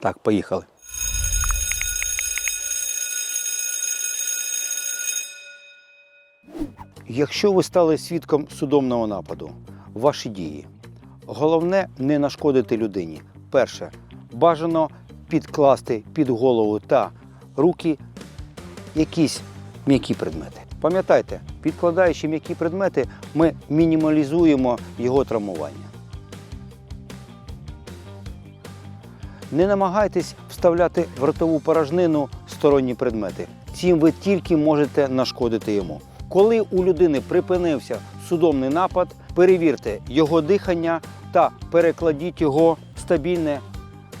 Так, поїхали. Якщо ви стали свідком судомного нападу, ваші дії. Головне не нашкодити людині. Перше, бажано підкласти під голову та руки якісь м'які предмети. Пам'ятайте, підкладаючи м'які предмети, ми мінімалізуємо його травмування. Не намагайтесь вставляти в ротову порожнину сторонні предмети. Цим ви тільки можете нашкодити йому. Коли у людини припинився судомний напад, перевірте його дихання та перекладіть його в стабільне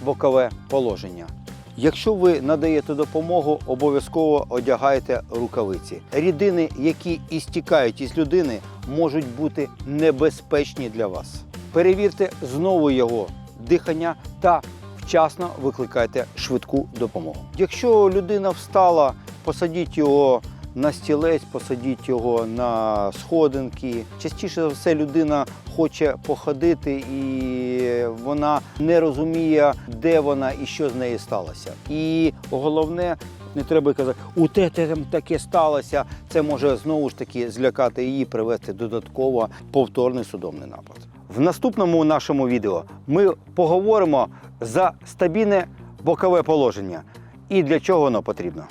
бокове положення. Якщо ви надаєте допомогу, обов'язково одягайте рукавиці. Рідини, які істікають із людини, можуть бути небезпечні для вас. Перевірте знову його дихання та вчасно викликайте швидку допомогу. Якщо людина встала, посадіть його на стілець, посадіть його на сходинки. Частіше за все людина хоче походити і вона не розуміє, де вона і що з нею сталося. І головне, не треба казати, у те там таке сталося. Це може знову ж таки злякати її, привести додатково повторний судомний напад. В наступному нашому відео ми поговоримо за стабільне бокове положення і для чого воно потрібно.